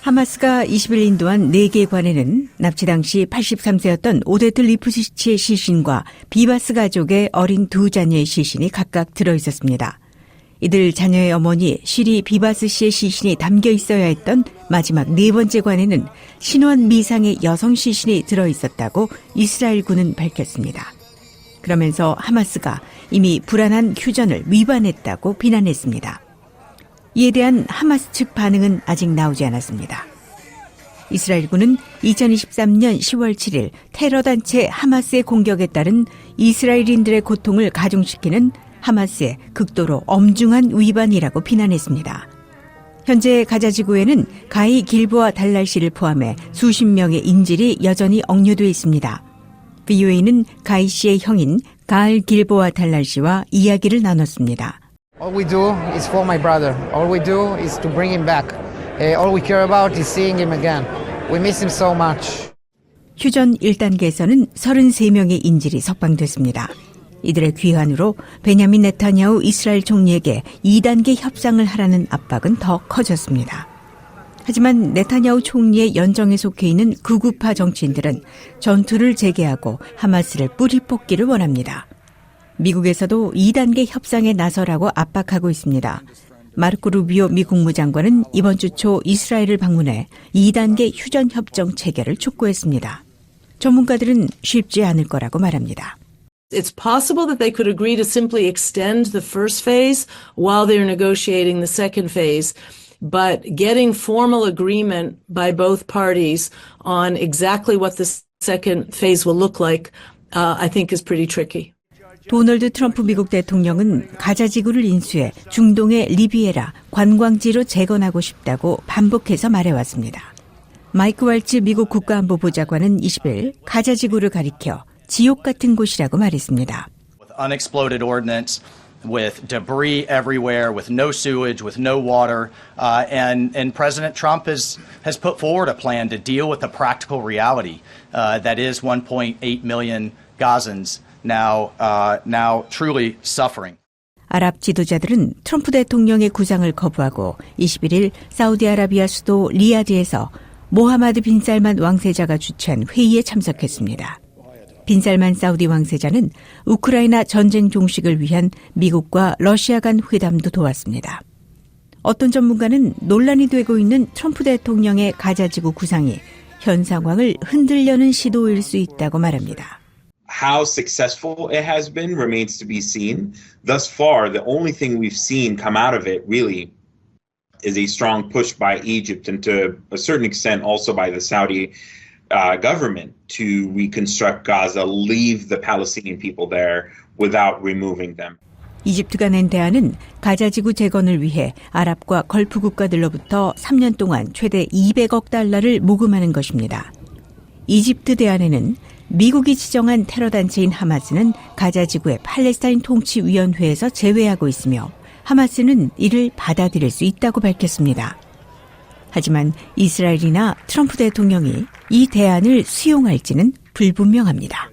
하마스가 20일 인도한 4개 관에는 납치 당시 83세였던 오데트 리프시치의 시신과 비바스 가족의 어린 두 자녀의 시신이 각각 들어 있었습니다. 이들 자녀의 어머니 시리 비바스 씨의 시신이 담겨 있어야 했던 마지막 네 번째 관에는 신원 미상의 여성 시신이 들어 있었다고 이스라엘군은 밝혔습니다. 그러면서 하마스가 이미 불안한 휴전을 위반했다고 비난했습니다. 이에 대한 하마스 측 반응은 아직 나오지 않았습니다. 이스라엘군은 2023년 10월 7일 테러 단체 하마스의 공격에 따른 이스라엘인들의 고통을 가중시키는 하마스의 극도로 엄중한 위반이라고 비난했습니다. 현재 가자 지구에는 가히 길보와 달랄시를 포함해 수십 명의 인질이 여전히 억류돼 있습니다. VOA는 가이 씨의 형인 가을 길보와 달랄 씨와 이야기를 나눴습니다. All we do is for my brother. All we do is to bring him back. Uh, all we care about is seeing him again. We miss him so much. 휴전 1단계에서는 33명의 인질이 석방됐습니다. 이들의 귀환으로 베냐민 네타냐후 이스라엘 총리에게 2단계 협상을 하라는 압박은 더 커졌습니다. 하지만 네타냐후 총리의 연정에 속해 있는 극우파 정치인들은 전투를 재개하고 하마스를 뿌리 뽑기를 원합니다. 미국에서도 2단계 협상에 나서라고 압박하고 있습니다. 마르코 루비오 미 국무장관은 이번 주 초 이스라엘을 방문해 2단계 휴전 협정 체결을 촉구했습니다. 전문가들은 쉽지 않을 거라고 말합니다. It's possible that they could agree to simply extend the first phase while they're negotiating the second phase. But getting formal agreement by both parties on exactly what the second phase will look like, uh, I think is pretty tricky. 도널드 트럼프 미국 대통령은 가자 지구를 인수해 중동의 리비에라 관광지로 재건하고 싶다고 반복해서 말해왔습니다. 마이크 왈츠 미국 국가안보보좌관은 20일 가자 지구를 가리켜 지옥 같은 곳이라고 말했습니다. with debris everywhere, with no sewage, with no water, uh, and and President Trump has has put forward a plan to deal with the practical reality uh, that is 1.8 million Gazans now uh, now truly suffering. 아랍 지도자들은 트럼프 대통령의 구상을 거부하고 21일 사우디아라비아 수도 리야드에서 모하마드 빈 살만 왕세자가 주최한 회의에 참석했습니다. 빈 살만 사우디 왕세자는 우크라이나 전쟁 종식을 위한 미국과 러시아 간 회담도 도왔습니다. 어떤 전문가는 논란이 되고 있는 트럼프 대통령의 가자지구 구상이 현 상황을 흔들려는 시도일 수 있다고 말합니다. How successful it has been remains to be seen. Thus far, the only thing we've seen come out of it really is a strong push by Egypt and to a certain extent also by the Saudi uh, government to reconstruct Gaza, leave the Palestinian people there without removing them. 이집트가 낸 대안은 가자지구 재건을 위해 아랍과 걸프 국가들로부터 3년 동안 최대 200억 달러를 모금하는 것입니다. 이집트 대안에는 미국이 지정한 테러 단체인 하마스는 가자 지구의 팔레스타인 통치 위원회에서 제외하고 있으며 하마스는 이를 받아들일 수 있다고 밝혔습니다. 하지만 이스라엘이나 트럼프 대통령이 이 대안을 수용할지는 불분명합니다.